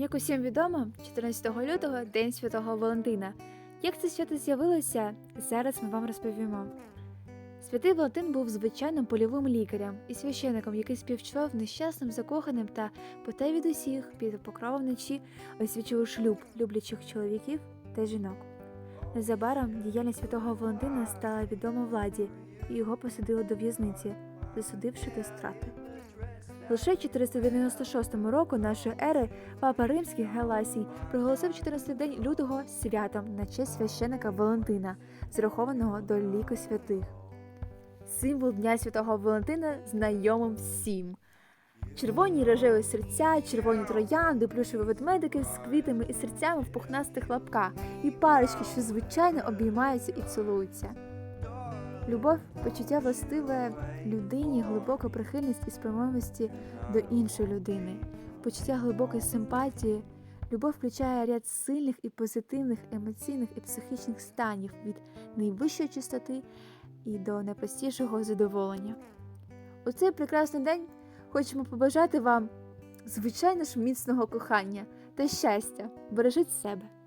Як усім відомо, 14 лютого День Святого Валентина. Як це свято з'явилося, зараз ми вам розповімо. Святий Валентин був звичайним польовим лікарем і священником, який співчував нещасним закоханим та потай від усіх під покровом ночі освічував шлюб люблячих чоловіків та жінок. Незабаром діяльність святого Валентина стала відома владі, і його посадили до в'язниці, засудивши до страти. Лише 496 року нашої ери папа Римський Геласій проголосив 14 день лютого святом на честь священика Валентина, зрахованого до ліку святих. Символ Дня Святого Валентина знайомим всім. Червоні рожеві серця, червоні троянди, плюшеві ведмедики з квітами і серцями в пухнастих лапках, і парочки, що звичайно обіймаються і цілуються. Любов почуття властиве людині, глибока прихильність і спрямованості до іншої людини, почуття глибокої симпатії. Любов включає ряд сильних і позитивних емоційних і психічних станів від найвищої чистоти і до найпростішого задоволення. У цей прекрасний день хочемо побажати вам звичайно ж міцного кохання та щастя. Бережіть себе.